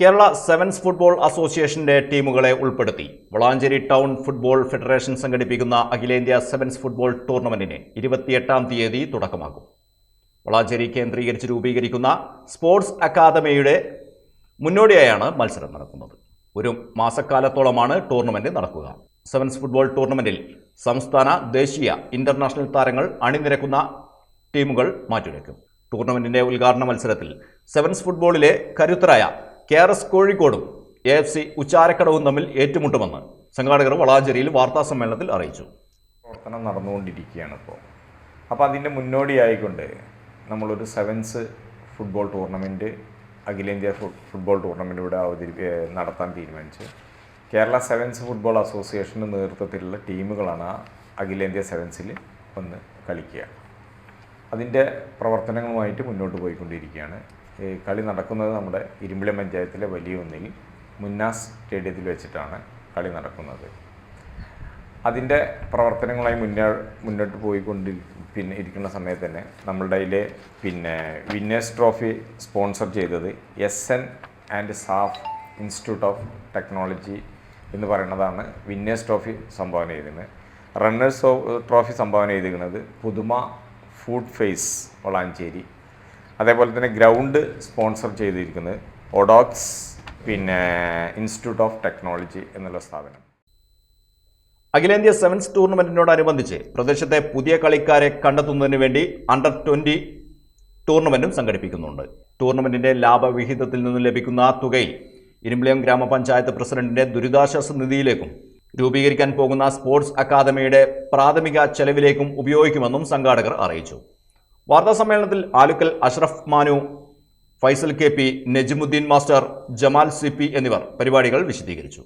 Kerala sevens football അസോസിയേഷന്റെ ടീമുകളെ ഉൾപ്പെടുത്തി വളാഞ്ചേരി ടൗൺ ഫുട്ബോൾ ഫെഡറേഷൻ സംഘടിപ്പിക്കുന്ന അഖിലേന്ത്യാ സെവൻസ് ഫുട്ബോൾ ടൂർണമെന്റിന് ഇരുപത്തിയെട്ടാം തീയതി തുടക്കമാകും. വളാഞ്ചേരി കേന്ദ്രീകരിച്ച് രൂപീകരിക്കുന്ന സ്പോർട്സ് അക്കാദമിയുടെ മുന്നോടിയായാണ് മത്സരം നടക്കുന്നത്. ഒരു മാസക്കാലത്തോളമാണ് ടൂർണമെന്റ് നടക്കുക. സെവൻസ് ഫുട്ബോൾ ടൂർണമെന്റിൽ സംസ്ഥാന ദേശീയ ഇന്റർനാഷണൽ താരങ്ങൾ അണിനിരക്കുന്ന ടീമുകൾ മാറ്റുരയ്ക്കും. ടൂർണമെന്റിന്റെ ഉദ്ഘാടന മത്സരത്തിൽ സെവൻസ് ഫുട്ബോളിലെ കരുത്തരായ കെ ആർ എസ് കോഴിക്കോടും എ എഫ് സി ഉച്ചാരക്കടവും തമ്മിൽ ഏറ്റുമുട്ടുമെന്ന് സംഘാടകർ വളാഞ്ചേരിയിൽ വാർത്താ സമ്മേളനത്തിൽ അറിയിച്ചു. പ്രവർത്തനം നടന്നുകൊണ്ടിരിക്കുകയാണ് ഇപ്പോൾ അപ്പോൾ അതിന്റെ മുന്നോടിയായിക്കൊണ്ട് നമ്മളൊരു സെവൻസ് ഫുട്ബോൾ ടൂർണമെന്റ് അഖിലേന്ത്യാ ഫുട്ബോൾ ടൂർണമെന്റ് ഇവിടെ അവതരി നടത്താൻ തീരുമാനിച്ചു. കേരള സെവൻസ് ഫുട്ബോൾ അസോസിയേഷന്റെ നേതൃത്വത്തിലുള്ള ടീമുകളാണ് ആ അഖിലേന്ത്യാ സെവൻസിൽ വന്ന് കളിക്കുക. അതിന്റെ പ്രവർത്തനങ്ങളുമായിട്ട് മുന്നോട്ട് പോയിക്കൊണ്ടിരിക്കുകയാണ്. കളി നടക്കുന്നത് നമ്മുടെ ഇരുമ്പിളി പഞ്ചായത്തിലെ വലിയ ഒന്നിൽ മുന്നാസ് സ്റ്റേഡിയത്തിൽ വെച്ചിട്ടാണ് കളി നടക്കുന്നത്. അതിന്റെ പ്രവർത്തനങ്ങളായി മുന്നേ മുന്നോട്ട് പോയിക്കൊണ്ട് പിന്നെ ഇരിക്കുന്ന സമയത്ത് തന്നെ നമ്മളുടെ അതിൽ പിന്നെ വിന്നേഴ്സ് ട്രോഫി സ്പോൺസർ ചെയ്തത് S N and Saf institute of technology എന്ന് പറയുന്നതാണ് വിന്നേഴ്സ് ട്രോഫി സംഭാവന ചെയ്തിരുന്നത്. റണ്ണേഴ്സ് ട്രോഫി സംഭാവന ചെയ്തിരിക്കുന്നത് പുതുമ ഫുഡ് ഫേസ് വളാഞ്ചേരി അതേപോലെ തന്നെ ഗ്രൗണ്ട് സ്പോൺസർ ചെയ്തിരിക്കുന്നത് ഒഡോക്സ് പിന്നെ ഇൻസ്റ്റിറ്റ്യൂട്ട് ഓഫ് ടെക്നോളജി എന്നുള്ള സ്ഥാപനം. അഖിലേന്ത്യാ സെവൻസ് ടൂർണമെന്റിനോടനുബന്ധിച്ച് പ്രദേശത്തെ പുതിയ കളിക്കാരെ കണ്ടെത്തുന്നതിന് വേണ്ടി അണ്ടർ ട്വന്റി ടൂർണമെന്റും സംഘടിപ്പിക്കുന്നുണ്ട്. ടൂർണമെന്റിന്റെ ലാഭവിഹിതത്തിൽ നിന്നും ലഭിക്കുന്ന തുകയിൽ ഇരുമ്പിളിയം ഗ്രാമപഞ്ചായത്ത് പ്രസിഡന്റിന്റെ ദുരിതാശ്വാസ നിധിയിലേക്കും രൂപീകരിക്കാൻ പോകുന്ന സ്പോർട്സ് അക്കാദമിയുടെ പ്രാഥമിക ചെലവിലേക്കും ഉപയോഗിക്കുമെന്നും സംഘാടകർ അറിയിച്ചു. വാർത്താ സമ്മേളനത്തിൽ Alukkal Ashraf Manu Faisal K P Najimuddin master Jamal C P എന്നിവർ പരിപാടികൾ വിശദീകരിച്ചു.